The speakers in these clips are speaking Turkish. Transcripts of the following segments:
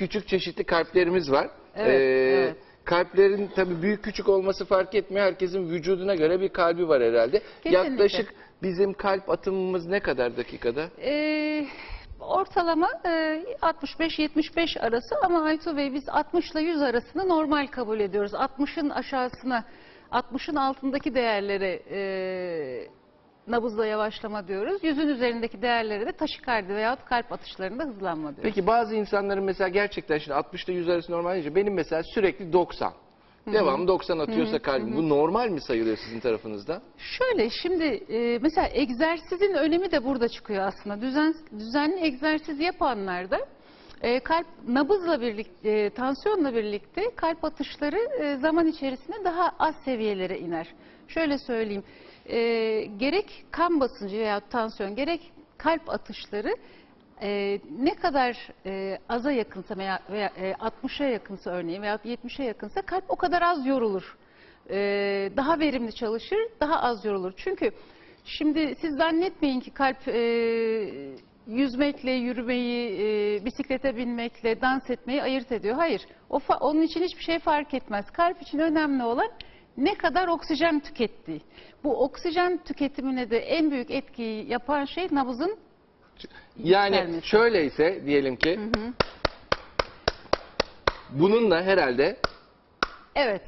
küçük çeşitli kalplerimiz var. Evet, Ee, evet. Kalplerin tabii büyük küçük olması fark etmiyor. Herkesin vücuduna göre bir kalbi var herhalde. Kesinlikle. Yaklaşık bizim kalp atımımız ne kadar dakikada? Ee, ortalama e, 65-75 arası ama Aytu Bey biz 60 ile 100 arasını normal kabul ediyoruz. 60'ın aşağısına, 60'ın altındaki değerleri e, nabızda yavaşlama diyoruz. 100'ün üzerindeki değerleri de taşikardi veyahut kalp atışlarında hızlanma diyoruz. Peki bazı insanların mesela gerçekten şimdi 60 ile 100 arası normal deyince benim mesela sürekli 90. Devam 90 atıyorsa kalbim. Bu normal mi sayılıyor sizin tarafınızda? Şöyle şimdi e, mesela egzersizin önemi de burada çıkıyor aslında. Düzen, düzenli egzersiz yapanlarda e, kalp nabızla birlikte, e, tansiyonla birlikte kalp atışları e, zaman içerisinde daha az seviyelere iner. Şöyle söyleyeyim, e, gerek kan basıncı veya tansiyon gerek kalp atışları e, ne kadar e, aza yakınsa veya, veya e, 60'a yakınsa örneğin veya 70'e yakınsa kalp o kadar az yorulur. E, daha verimli çalışır, daha az yorulur. Çünkü şimdi siz zannetmeyin ki kalp e, yüzmekle, yürümeyi, e, bisiklete binmekle, dans etmeyi ayırt ediyor. Hayır, o onun için hiçbir şey fark etmez. Kalp için önemli olan ne kadar oksijen tükettiği. Bu oksijen tüketimine de en büyük etkiyi yapan şey nabızın Yani Yükselmesi. şöyleyse diyelim ki bununla herhalde evet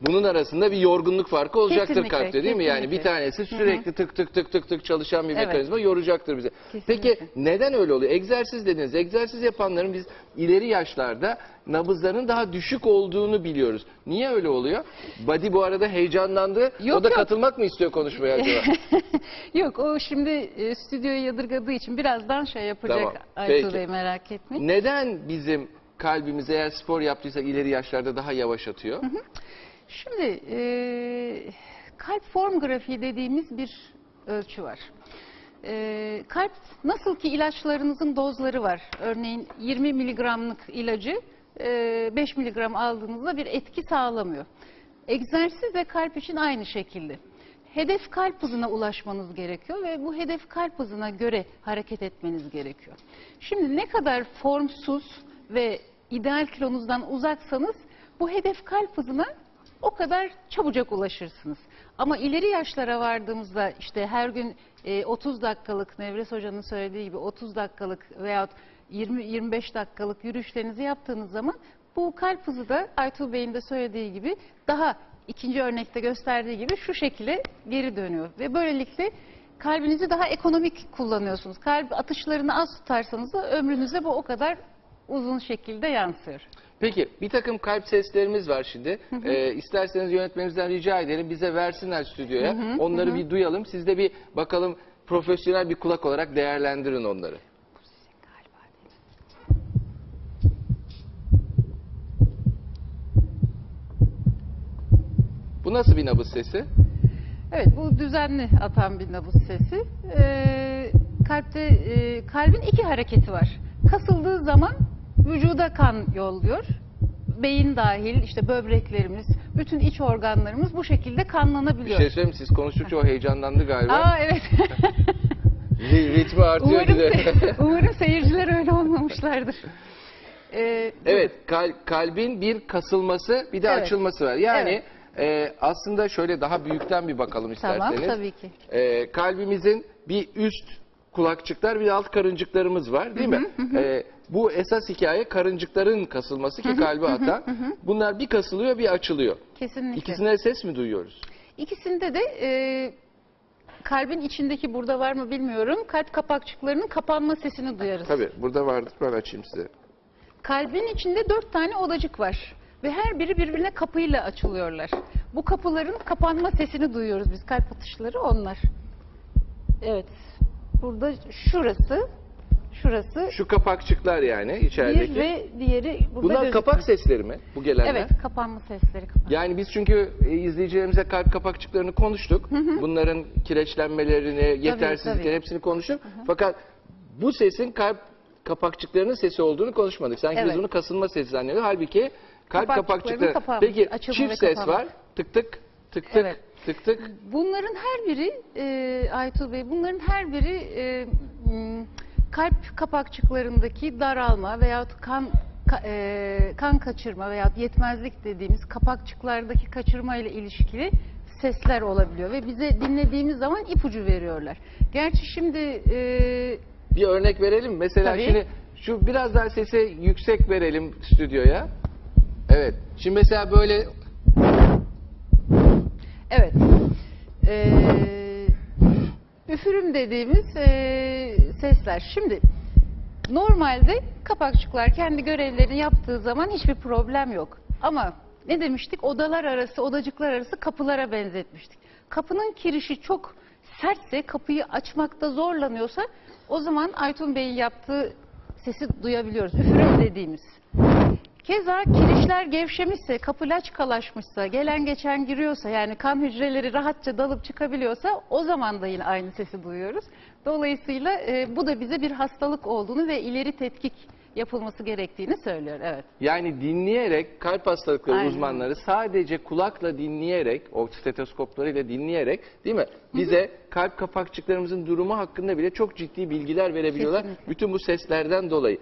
bunun arasında bir yorgunluk farkı olacaktır Kesinlikle, kalpte değil mi? Yani bir kesinlikle. tanesi sürekli tık tık tık tık tık çalışan bir Evet. mekanizma yoracaktır bize. Kesinlikle. Peki neden öyle oluyor? Egzersiz dediniz. Egzersiz yapanların biz ileri yaşlarda nabızlarının daha düşük olduğunu biliyoruz. Niye öyle oluyor? Body bu arada heyecanlandı. o Yok, da yok. katılmak mı istiyor konuşmaya acaba? Yok o şimdi e, stüdyoyu yadırgadığı için birazdan şey yapacak Tamam, Aytu peki. Bey merak etmeyin. neden bizim kalbimiz eğer spor yaptıysa ileri yaşlarda daha yavaş atıyor? Şimdi e, kalp form grafiği dediğimiz bir ölçü var. E, kalp nasıl ki ilaçlarınızın dozları var. Örneğin 20 miligramlık ilacı e, 5 miligram aldığınızda bir etki sağlamıyor. Egzersiz de kalp için aynı şekilde. Hedef kalp hızına ulaşmanız gerekiyor ve bu hedef kalp hızına göre hareket etmeniz gerekiyor. Şimdi ne kadar formsuz ve ideal kilonuzdan uzaksanız bu hedef kalp hızına o kadar çabucak ulaşırsınız. Ama ileri yaşlara vardığımızda işte her gün e, 30 dakikalık Nevres Hoca'nın söylediği gibi 30 dakikalık veyahut 20-25 dakikalık yürüyüşlerinizi yaptığınız zaman bu kalp hızı da Aytuğ Bey'in de söylediği gibi daha ikinci örnekte gösterdiği gibi şu şekilde geri dönüyor. Ve böylelikle kalbinizi daha ekonomik kullanıyorsunuz. Kalp atışlarını az tutarsanız da ömrünüze bu o kadar uzun şekilde yansıyor. Peki bir takım kalp seslerimiz var şimdi. Ee, isterseniz yönetmenimizden rica edelim bize versinler stüdyoya. onları bir duyalım. Siz de bir bakalım profesyonel bir kulak olarak değerlendirin onları. Bu nasıl bir nabız sesi? Evet bu düzenli atan bir nabız sesi. Ee, kalpte e, kalbin iki hareketi var. Kasıldığı zaman vücuda kan yolluyor. Beyin dahil işte böbreklerimiz, bütün iç organlarımız bu şekilde Bir kanlanabiliyor. şey söyleyeyim? Siz konuştukça o heyecanlandı galiba. Aa evet. Ri- Ritmi artıyor umarım, gibi. se- umarım seyirciler öyle olmamışlardır. Ee, Evet, kal- kalbin bir kasılması, bir de Evet. açılması var. Yani e, aslında şöyle daha büyükten bir bakalım Tamam isterseniz. tabii ki. E, kalbimizin bir üst kulakçıklar bir de alt karıncıklarımız var değil mi? E, bu esas hikaye karıncıkların kasılması ki kalbi atan. Bunlar bir kasılıyor bir açılıyor. Kesinlikle. İkisine ses mi duyuyoruz? İkisinde de e, kalbin içindeki burada var mı bilmiyorum. Kalp kapakçıklarının kapanma sesini duyarız. Tabii burada vardır ben açayım size. Kalbin içinde dört tane odacık var. Ve her biri birbirine kapıyla açılıyorlar. Bu kapıların kapanma sesini duyuyoruz biz. Kalp atışları onlar. Evet. Burada şurası, şurası Şu kapakçıklar yani içerideki. bir ve diğeri burada Bunlar gözüküyor. kapak sesleri mi bu gelenler? Evet, kapanma sesleri. Kapan. Yani biz çünkü e, izleyicilerimize kalp kapakçıklarını konuştuk. Bunların kireçlenmelerini, yetersizlikleri tabii. hepsini konuştuk. Fakat bu sesin kalp kapakçıklarının sesi olduğunu konuşmadık. Sanki biz Evet. bunu kasılma sesi zannediyoruz. Halbuki kalp Kapakçıklarının kapakçıkları. Peki açılma çift ses kapanma. var. Tık tık tık tık Evet. Tık tık. Bunların her biri e, Aytuğ Bey, bunların her biri e, kalp kapakçıklarındaki daralma veyahut kan ka- e, kan kaçırma veya yetmezlik dediğimiz kapakçıklardaki kaçırma ile ilişkili sesler olabiliyor ve bize dinlediğimiz zaman ipucu veriyorlar. Gerçi şimdi e, Bir örnek verelim. Mesela Tabii. şimdi şu biraz daha sesi yüksek verelim stüdyoya. Evet. Şimdi mesela böyle evet e, üfürüm dediğimiz e, sesler. Şimdi normalde kapakçıklar kendi görevlerini yaptığı zaman hiçbir problem yok. Ama ne demiştik? Odalar arası, odacıklar arası kapılara benzetmiştik. Kapının kirişi çok sertse, kapıyı açmakta zorlanıyorsa o zaman Aytun Bey'in yaptığı sesi duyabiliyoruz. Üfürüm dediğimiz. Keza kirişler gevşemişse, kapı laçkalaşmışsa, gelen geçen giriyorsa yani kan hücreleri rahatça dalıp çıkabiliyorsa o zaman da yine aynı sesi duyuyoruz. Dolayısıyla e, bu da bize bir hastalık olduğunu ve ileri tetkik yapılması gerektiğini söylüyor. Evet. yani dinleyerek kalp hastalıkları Aynen. uzmanları sadece kulakla dinleyerek o stetoskoplarıyla dinleyerek değil mi? Bize kalp kapakçıklarımızın durumu hakkında bile çok ciddi bilgiler verebiliyorlar. Kesinlikle. Bütün bu seslerden dolayı.